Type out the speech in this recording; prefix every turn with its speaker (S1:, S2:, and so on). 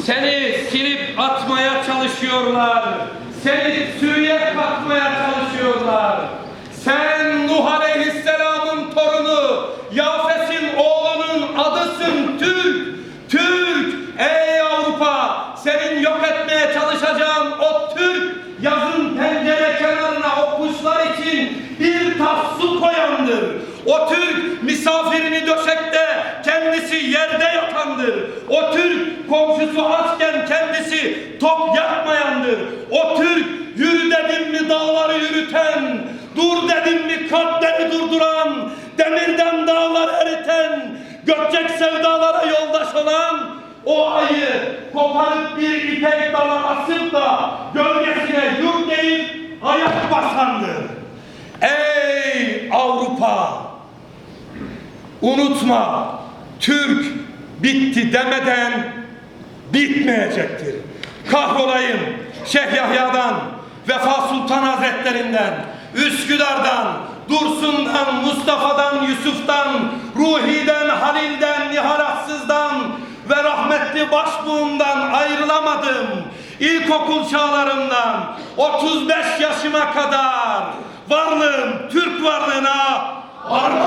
S1: Seni silip atmaya çalışıyorlar. Seni sürüye katmaya çalışıyorlar. Sen Nuh Aleyhisselam'ın torunu, Yafes'in oğlunun adısın Türk. Türk, ey Avrupa, senin yok etmeye çalışacağın o Türk, yazın pencere kenarına o kuşlar için bir tas su koyandır. O Türk misafirini döşekte kendisi yerde yatandır. Top yakmayandır. O Türk yürü dedim mi dağları yürüten, dur dedim mi kalpleri durduran, demirden dağları eriten, gökçek sevdalara yoldaş olan, o ayı koparıp bir ipek dala asıp da gölgesine yurt deyip ayak basandır. Ey Avrupa! Unutma, Türk bitti demeden bitmeyecektir. Kahrolayım Şeyh Yahya'dan, Vefa Sultan Hazretlerinden, Üsküdar'dan, Dursun'dan, Mustafa'dan, Yusuf'tan, Ruhi'den, Halil'den, Nihalatsız'dan ve rahmetli başbuğumdan ayrılamadım. İlkokul çağlarımdan 35 yaşıma kadar varlığım Türk varlığına armağan.